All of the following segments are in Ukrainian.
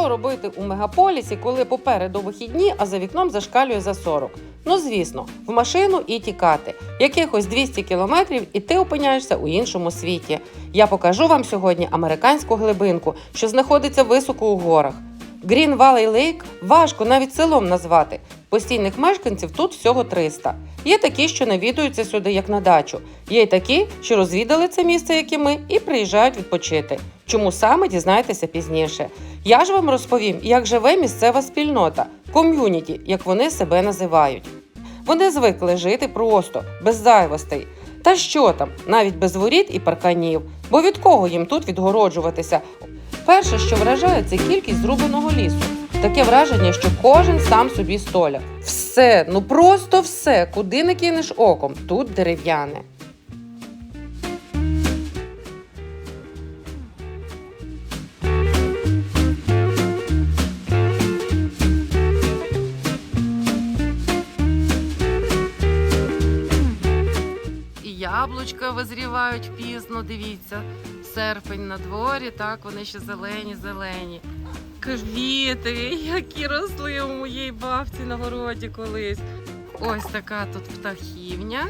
що робити у мегаполісі, коли попереду вихідні, а за вікном зашкалює за 40? Ну звісно, в машину і тікати. Якихось 200 кілометрів, і ти опиняєшся у іншому світі. Я покажу вам сьогодні американську глибинку, що знаходиться високо у горах. Green Valley Lake важко навіть селом назвати. Постійних мешканців тут всього 300. Є такі, що навідуються сюди як на дачу. Є й такі, що розвідали це місце, як і ми, і приїжджають відпочити. Чому саме дізнаєтеся пізніше? Я ж вам розповім, як живе місцева спільнота, ком'юніті, як вони себе називають. Вони звикли жити просто, без зайвостей. Та що там, навіть без воріт і парканів, бо від кого їм тут відгороджуватися? Перше, що вражає, це кількість зрубаного лісу. Таке враження, що кожен сам собі столяр. Все, ну просто все, куди не кинеш оком, тут дерев'яне. Визрівають пізно, дивіться. Серпень на дворі, так, вони ще зелені, зелені. Квіти, які росли у моїй бабці на городі колись. Ось така тут птахівня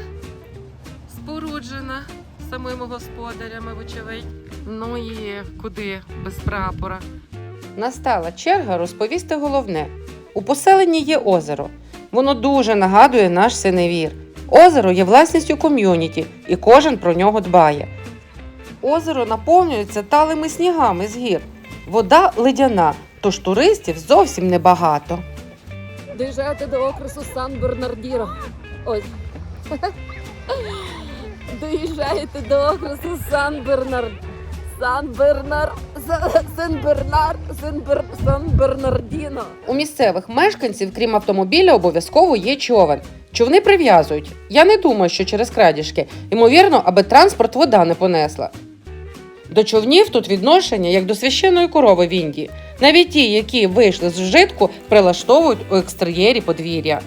споруджена самими господарями, вочевидь. Ну і куди без прапора. Настала черга розповісти головне. У поселенні є озеро. Воно дуже нагадує наш синевір. Озеро є власністю ком'юніті, і кожен про нього дбає. Озеро наповнюється талими снігами з гір. Вода ледяна, тож туристів зовсім небагато. Доїжджаєте до окресу Сан-Бернардіно. Ой. Доїжджаєте до окресу Сан-Бернар. Сан-Бернар. Сан-Бернар. Сан-Бер... Сан-Бернардіно. У місцевих мешканців, крім автомобіля, обов'язково є човен. Човни прив'язують. Я не думаю, що через крадіжки. Ймовірно, аби транспорт вода не понесла. До човнів тут відношення як до священної корови в Індії. Навіть ті, які вийшли з вжитку, прилаштовують у екстер'єрі подвір'я.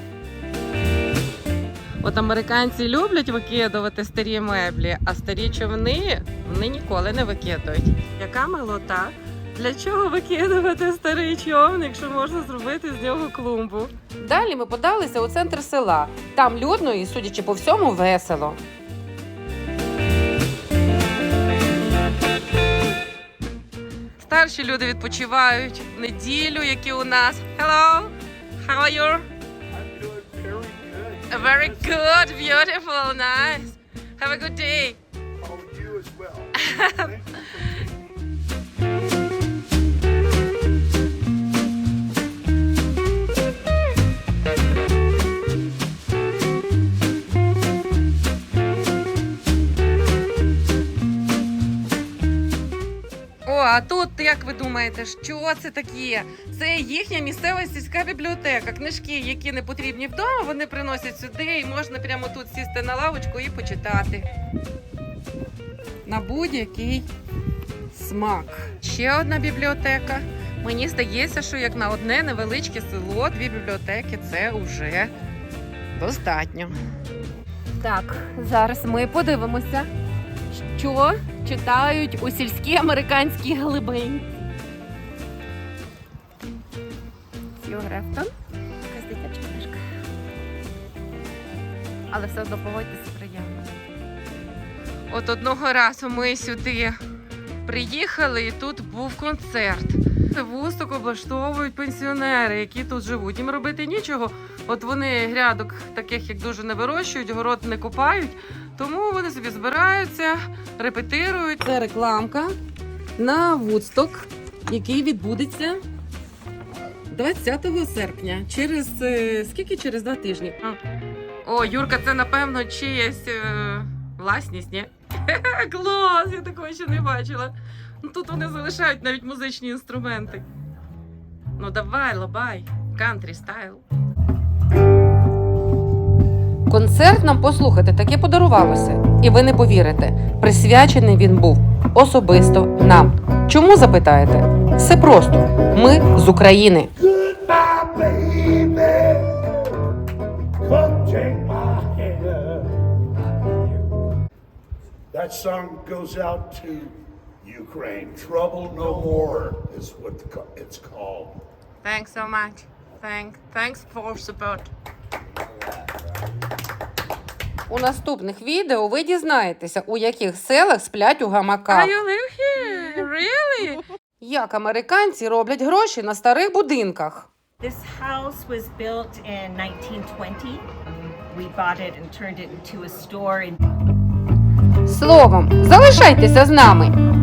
От американці люблять викидувати старі меблі, а старі човни вони ніколи не викидують. Яка милота? Для чого викидувати старий човен, якщо можна зробити з нього клумбу? Далі ми подалися у центр села. Там людно і, судячи по всьому, весело. Старші люди відпочивають в неділю, які у нас. Hello, how are you? I'm doing very good. Very good, beautiful, nice. Have a good day. You as well. а тут, як ви думаєте, що це таке? Це їхня місцева сільська бібліотека. Книжки, які не потрібні вдома, вони приносять сюди і можна прямо тут сісти на лавочку і почитати. На будь-який смак. Ще одна бібліотека. Мені здається, що як на одне невеличке село, дві бібліотеки це вже достатньо. Так, зараз ми подивимося, що читають у сільській американській глибині. Сіл Грефтон. Якась дитяча книжка. Але все одно поводьтеся приємно. От одного разу ми сюди приїхали, і тут був концерт. Вусток облаштовують пенсіонери, які тут живуть. Їм робити нічого. От вони грядок таких як дуже не вирощують, город не копають. Тому вони собі збираються, репетирують. Це рекламка на Вудсток, який відбудеться 20 серпня. Через е, скільки? Через два тижні. О, Юрка, це напевно чиясь е, власність, ні? Клас! Я такого ще не бачила. Ну, Тут вони залишають навіть музичні інструменти. Ну давай, лабай, кантрі стайл. Концерт нам послухати таке подарувалося. І ви не повірите, присвячений він був особисто нам. Чому запитаєте? Все просто. Ми з України. That song goes out to Ukraine. Trouble no more is what the it's called. Thanks so much. Thank, thanks for support. У наступних відео ви дізнаєтеся, у яких селах сплять у гамаках. You live here? Really? Як американці роблять гроші на старих будинках. This house was built in 1920. We bought it and turned it into a store in Словом, залишайтеся з нами.